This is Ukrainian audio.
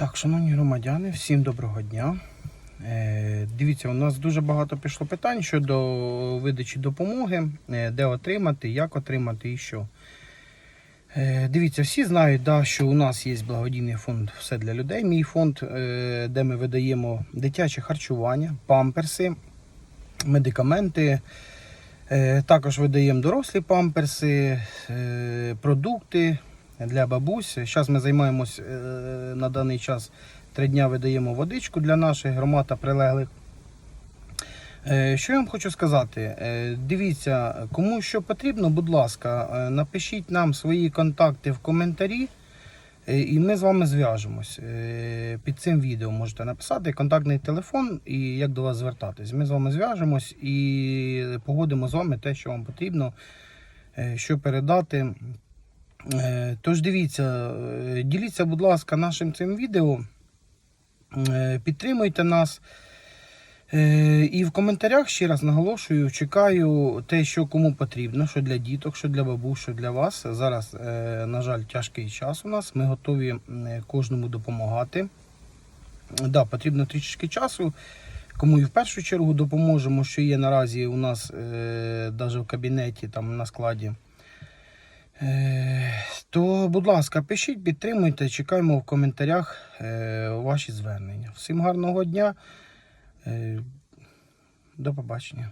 Так, шановні громадяни, всім доброго дня. Е, дивіться, у нас дуже багато пішло питань щодо видачі допомоги, е, де отримати, як отримати і що. Е, дивіться, всі знають, да, що у нас є благодійний фонд Все для людей. Мій фонд, е, де ми видаємо дитяче харчування, памперси, медикаменти. Е, Також видаємо дорослі памперси, е, продукти для бабусь. Зараз ми займаємось е, на даний час три дня видаємо водичку для наших громад та прилеглих. Е, Що я вам хочу сказати? Е, Дивіться, кому що потрібно, будь ласка, напишіть нам свої контакти в коментарі. І ми з вами зв'яжемось. Під цим відео можете написати контактний телефон і як до вас звертатись. Ми з вами зв'яжемось і погодимо з вами те, що вам потрібно, що передати. Е, Тож дивіться, е, діліться, будь ласка, нашим цим відео. Е, Підтримуйте нас. І в коментарях ще раз наголошую, чекаю те, що кому потрібно, що для діток, що для бабусь, що для вас. Зараз, на жаль, тяжкий час у нас. Ми готові кожному допомагати. Да, потрібно трішечки часу. Кому і в першу чергу допоможемо, що є наразі у нас навіть в кабінеті, там на складі. Е, то, будь ласка, пишіть, підтримуйте, чекаємо в коментарях е, ваші звернення. Всім гарного дня. Е, До побачення.